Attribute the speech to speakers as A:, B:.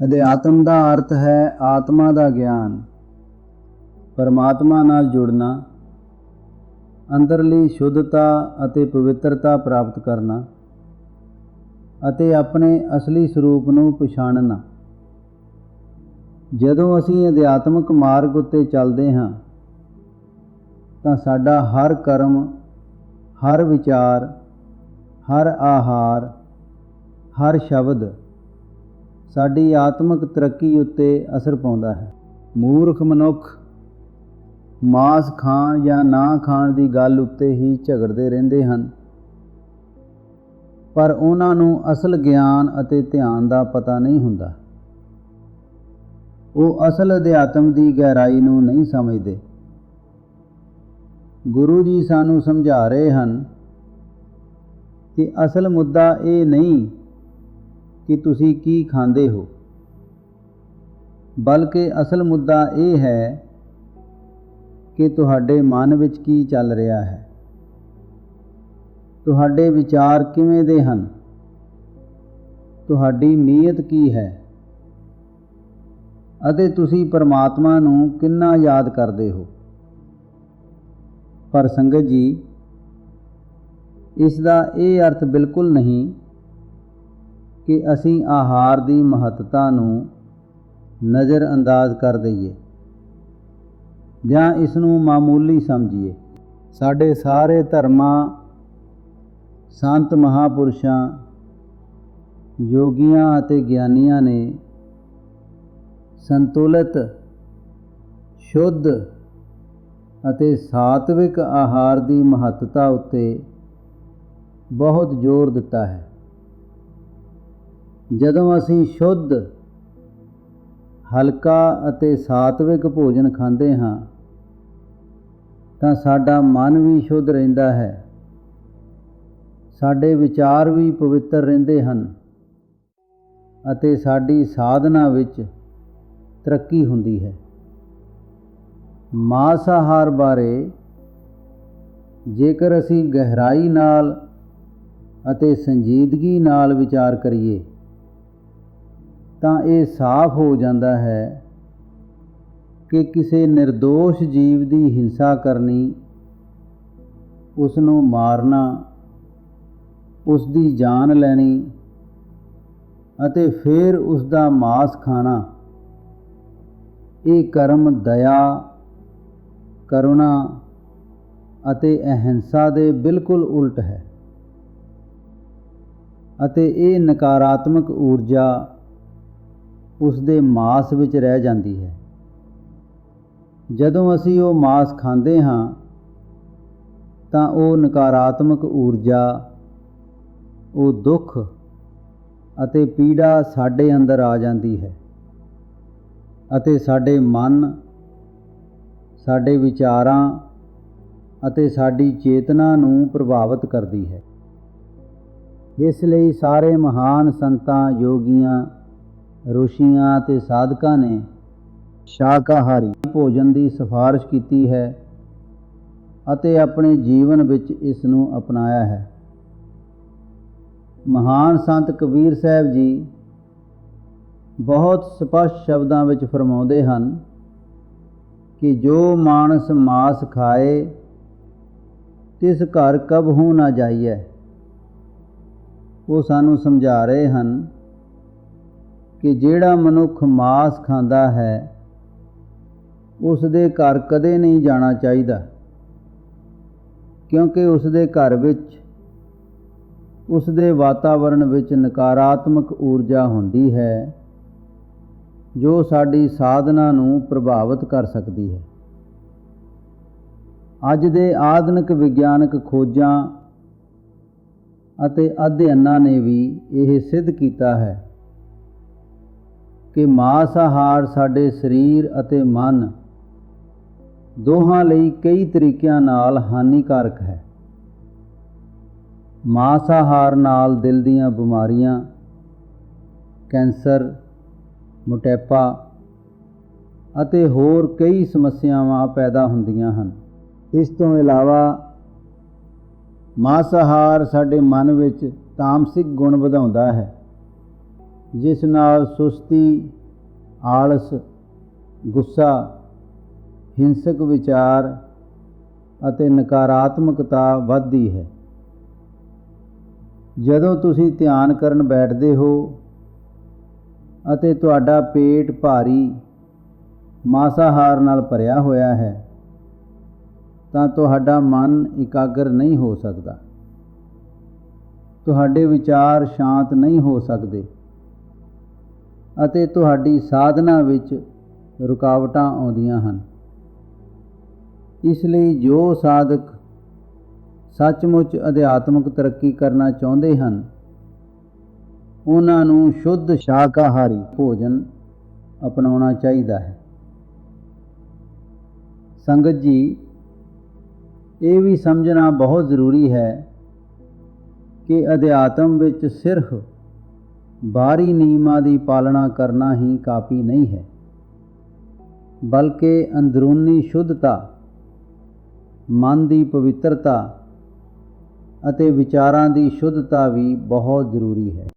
A: ਅਧਿਆਤਮ ਦਾ ਅਰਥ ਹੈ ਆਤਮਾ ਦਾ ਗਿਆਨ। ਪਰਮਾਤਮਾ ਨਾਲ ਜੁੜਨਾ, ਅੰਦਰਲੀ ਸ਼ੁੱਧਤਾ ਅਤੇ ਪਵਿੱਤਰਤਾ ਪ੍ਰਾਪਤ ਕਰਨਾ ਅਤੇ ਆਪਣੇ ਅਸਲੀ ਸਰੂਪ ਨੂੰ ਪਛਾਣਨਾ। ਜਦੋਂ ਅਸੀਂ ਅਧਿਆਤਮਕ ਮਾਰਗ ਉੱਤੇ ਚੱਲਦੇ ਹਾਂ, ਤਾਂ ਸਾਡਾ ਹਰ ਕਰਮ, ਹਰ ਵਿਚਾਰ, ਹਰ ਆਹਾਰ, ਹਰ ਸ਼ਬਦ ਸਾਡੀ ਆਤਮਿਕ ਤਰੱਕੀ ਉੱਤੇ ਅਸਰ ਪਾਉਂਦਾ ਹੈ। ਮੂਰਖ ਮਨੁੱਖ ਮਾਸ ਖਾਣ ਜਾਂ ਨਾ ਖਾਣ ਦੀ ਗੱਲ ਉੱਤੇ ਹੀ ਝਗੜਦੇ ਰਹਿੰਦੇ ਹਨ। ਪਰ ਉਹਨਾਂ ਨੂੰ ਅਸਲ ਗਿਆਨ ਅਤੇ ਧਿਆਨ ਦਾ ਪਤਾ ਨਹੀਂ ਹੁੰਦਾ। ਉਹ ਅਸਲ ਅਧਿਆਤਮ ਦੀ ਗਹਿਰਾਈ ਨੂੰ ਨਹੀਂ ਸਮਝਦੇ। ਗੁਰੂ ਜੀ ਸਾਨੂੰ ਸਮਝਾ ਰਹੇ ਹਨ ਕਿ ਅਸਲ ਮੁੱਦਾ ਇਹ ਨਹੀਂ ਕਿ ਤੁਸੀਂ ਕੀ ਖਾਂਦੇ ਹੋ? ਬਲਕਿ ਅਸਲ ਮੁੱਦਾ ਇਹ ਹੈ ਕਿ ਤੁਹਾਡੇ ਮਨ ਵਿੱਚ ਕੀ ਚੱਲ ਰਿਹਾ ਹੈ? ਤੁਹਾਡੇ ਵਿਚਾਰ ਕਿਵੇਂ ਦੇ ਹਨ? ਤੁਹਾਡੀ ਨੀਅਤ ਕੀ ਹੈ? ਅਤੇ ਤੁਸੀਂ ਪਰਮਾਤਮਾ ਨੂੰ ਕਿੰਨਾ ਯਾਦ ਕਰਦੇ ਹੋ? ਪਰ ਸੰਗਤ ਜੀ, ਇਸ ਦਾ ਇਹ ਅਰਥ ਬਿਲਕੁਲ ਨਹੀਂ ਕਿ ਅਸੀਂ ਆਹਾਰ ਦੀ ਮਹੱਤਤਾ ਨੂੰ ਨਜ਼ਰ ਅੰਦਾਜ਼ ਕਰ ਦਈਏ ਜਾਂ ਇਸ ਨੂੰ ਮਾਮੂਲੀ ਸਮਝੀਏ। ਸਾਡੇ ਸਾਰੇ ਧਰਮਾਂ, ਸੰਤ ਮਹਾਪੁਰਸ਼ਾਂ, ਯੋਗੀਆਂ ਅਤੇ ਗਿਆਨੀਆਂ ਨੇ ਸੰਤੁਲਿਤ, ਸ਼ੁੱਧ ਅਤੇ ਸਾਤਵਿਕ ਆਹਾਰ ਦੀ ਮਹੱਤਤਾ ਉੱਤੇ ਬਹੁਤ ਜ਼ੋਰ ਦਿੱਤਾ ਹੈ। ਜਦੋਂ ਅਸੀਂ ਸ਼ੁੱਧ, ਹਲਕਾ ਅਤੇ ਸਾਤਵਿਕ ਭੋਜਨ ਖਾਂਦੇ ਹਾਂ, ਤਾਂ ਸਾਡਾ ਮਨ ਵੀ ਸ਼ੁੱਧ ਰਹਿੰਦਾ ਹੈ। ਸਾਡੇ ਵਿਚਾਰ ਵੀ ਪਵਿੱਤਰ ਰਹਿੰਦੇ ਹਨ ਅਤੇ ਸਾਡੀ ਸਾਧਨਾ ਵਿੱਚ ਤਰੱਕੀ ਹੁੰਦੀ ਹੈ। ਮਾਸਾਹਾਰ ਬਾਰੇ ਜੇਕਰ ਅਸੀਂ ਗਹਿਰਾਈ ਨਾਲ ਅਤੇ ਸੰਜੀਦਗੀ ਨਾਲ ਵਿਚਾਰ ਕਰੀਏ ਤਾਂ ਇਹ ਸਾਫ਼ ਹੋ ਜਾਂਦਾ ਹੈ ਕਿ ਕਿਸੇ નિર્ਦੋਸ਼ ਜੀਵ ਦੀ ਹਿੰਸਾ ਕਰਨੀ ਉਸ ਨੂੰ ਮਾਰਨਾ ਉਸ ਦੀ ਜਾਨ ਲੈਣੀ ਅਤੇ ਫਿਰ ਉਸ ਦਾ ਮਾਸ ਖਾਣਾ, ਇਹ ਕਰਮ ਦਇਆ, ਕਰੁਣਾ ਅਤੇ ਅਹਿੰਸਾ ਦੇ ਬਿਲਕੁਲ ਉਲਟ ਹੈ ਅਤੇ ਇਹ ਨਕਾਰਾਤਮਕ ਊਰਜਾ ਉਸ ਦੇ ਮਾਸ ਵਿੱਚ ਰਹਿ ਜਾਂਦੀ ਹੈ। ਜਦੋਂ ਅਸੀਂ ਉਹ ਮਾਸ ਖਾਂਦੇ ਹਾਂ, ਤਾਂ ਉਹ ਨਕਾਰਾਤਮਕ ਊਰਜਾ, ਉਹ ਦੁੱਖ ਅਤੇ ਪੀੜਾ ਸਾਡੇ ਅੰਦਰ ਆ ਜਾਂਦੀ ਹੈ ਅਤੇ ਸਾਡੇ ਮਨ, ਸਾਡੇ ਵਿਚਾਰਾਂ ਅਤੇ ਸਾਡੀ ਚੇਤਨਾ ਨੂੰ ਪ੍ਰਭਾਵਿਤ ਕਰਦੀ ਹੈ। ਇਸ ਲਈ ਸਾਰੇ ਮਹਾਨ ਸੰਤਾਂ, ਯੋਗੀਆਂ ઋષੀਆਂ ਤੇ ਸਾਧਕਾਂ ਨੇ ਸ਼ਾਕਾਹਾਰੀ ਭੋਜਨ ਦੀ ਸਿਫਾਰਿਸ਼ ਕੀਤੀ ਹੈ ਅਤੇ ਆਪਣੇ ਜੀਵਨ ਵਿੱਚ ਇਸ ਨੂੰ ਅਪਣਾਇਆ ਹੈ। ਮਹਾਨ ਸੰਤ ਕਬੀਰ ਸਾਹਿਬ ਜੀ ਬਹੁਤ ਸਪਸ਼ਟ ਸ਼ਬਦਾਂ ਵਿੱਚ ਫਰਮਾਉਂਦੇ ਹਨ ਕਿ ਜੋ ਮਾਨਸ ਮਾਸ ਖਾਏ, ਤਿਸ ਘਰ ਕਬ ਕਬਹੂ ਨਾ ਜਾਈਐ। ਉਹ ਸਾਨੂੰ ਸਮਝਾ ਰਹੇ ਹਨ ਕਿ ਜਿਹੜਾ ਮਨੁੱਖ ਮਾਸ ਖਾਂਦਾ ਹੈ ਉਸ ਦੇ ਘਰ ਕਦੇ ਨਹੀਂ ਜਾਣਾ ਚਾਹੀਦਾ। ਕਿਉਂਕਿ ਉਸ ਦੇ ਘਰ ਵਿੱਚ ਉਸ ਦੇ ਵਾਤਾਵਰਣ ਵਿੱਚ ਨਕਾਰਾਤਮਕ ਊਰਜਾ ਹੁੰਦੀ ਹੈ, ਜੋ ਸਾਡੀ ਸਾਧਨਾ ਨੂੰ ਪ੍ਰਭਾਵਿਤ ਕਰ ਸਕਦੀ ਹੈ। ਅੱਜ ਦੇ ਆਧੁਨਿਕ ਵਿਗਿਆਨਕ ਖੋਜਾਂ ਅਤੇ ਅਧਿਐਨਾਂ ਨੇ ਵੀ ਇਹ ਸਿੱਧ ਕੀਤਾ ਹੈ ਕਿ ਮਾਸ ਆਹਾਰ ਸਾਡੇ ਸਰੀਰ ਅਤੇ ਮਨ ਦੋਹਾਂ ਲਈ ਕਈ ਤਰੀਕਿਆਂ ਨਾਲ ਹਾਨੀਕਾਰਕ ਹੈ। ਮਾਸਾਹਾਰ ਨਾਲ ਦਿਲ ਦੀਆਂ ਬਿਮਾਰੀਆਂ, ਕੈਂਸਰ, ਮੋਟਾਪਾ ਅਤੇ ਹੋਰ ਕਈ ਸਮੱਸਿਆਵਾਂ ਪੈਦਾ ਹੁੰਦੀਆਂ ਹਨ। ਇਸ ਤੋਂ ਇਲਾਵਾ ਮਾਸਾਹਾਰ ਸਾਡੇ ਮਨ ਵਿੱਚ ਤਾਮਸਿਕ ਗੁਣ ਵਧਾਉਂਦਾ ਹੈ। ਜਿਸ ਨਾਲ ਸੁਸਤੀ, ਆਲਸ, ਗੁੱਸਾ, ਹਿੰਸਕ ਵਿਚਾਰ ਅਤੇ ਨਕਾਰਾਤਮਕਤਾ ਵੱਧਦੀ ਹੈ। ਜਦੋਂ ਤੁਸੀਂ ਧਿਆਨ ਕਰਨ ਬੈਠਦੇ ਹੋ ਅਤੇ ਤੁਹਾਡਾ ਪੇਟ ਭਾਰੀ, ਮਾਸਾਹਾਰ ਨਾਲ ਭਰਿਆ ਹੋਇਆ ਹੈ, ਤਾਂ ਤੁਹਾਡਾ ਮਨ ਇਕਾਗਰ ਨਹੀਂ ਹੋ ਸਕਦਾ। ਤੁਹਾਡੇ ਵਿਚਾਰ ਸ਼ਾਂਤ ਨਹੀਂ ਹੋ ਸਕਦੇ। ਅਤੇ ਤੁਹਾਡੀ ਸਾਧਨਾ ਵਿੱਚ ਰੁਕਾਵਟਾਂ ਆਉਂਦੀਆਂ ਹਨ। ਇਸ ਲਈ ਜੋ ਸਾਧਕ ਸੱਚਮੁੱਚ ਅਧਿਆਤਮਕ ਤਰੱਕੀ ਕਰਨਾ ਚਾਹੁੰਦੇ ਹਨ, ਉਹਨਾਂ ਨੂੰ ਸ਼ੁੱਧ ਸ਼ਾਕਾਹਾਰੀ ਭੋਜਨ ਅਪਣਾਉਣਾ ਚਾਹੀਦਾ ਹੈ। ਸੰਗਤ ਜੀ, ਇਹ ਵੀ ਸਮਝਣਾ ਬਹੁਤ ਜ਼ਰੂਰੀ ਹੈ ਕਿ ਅਧਿਆਤਮ ਵਿੱਚ ਸਿਰਫ ਬਾਹਰੀ ਨਿਯਮਾਂ ਦੀ ਪਾਲਣਾ ਕਰਨਾ ਹੀ ਕਾਫੀ ਨਹੀਂ ਹੈ। ਬਲਕਿ ਅੰਦਰੂਨੀ ਸ਼ੁੱਧਤਾ, ਮਨ ਦੀ ਪਵਿੱਤਰਤਾ ਅਤੇ ਵਿਚਾਰਾਂ ਦੀ ਸ਼ੁੱਧਤਾ ਵੀ ਬਹੁਤ ਜ਼ਰੂਰੀ ਹੈ।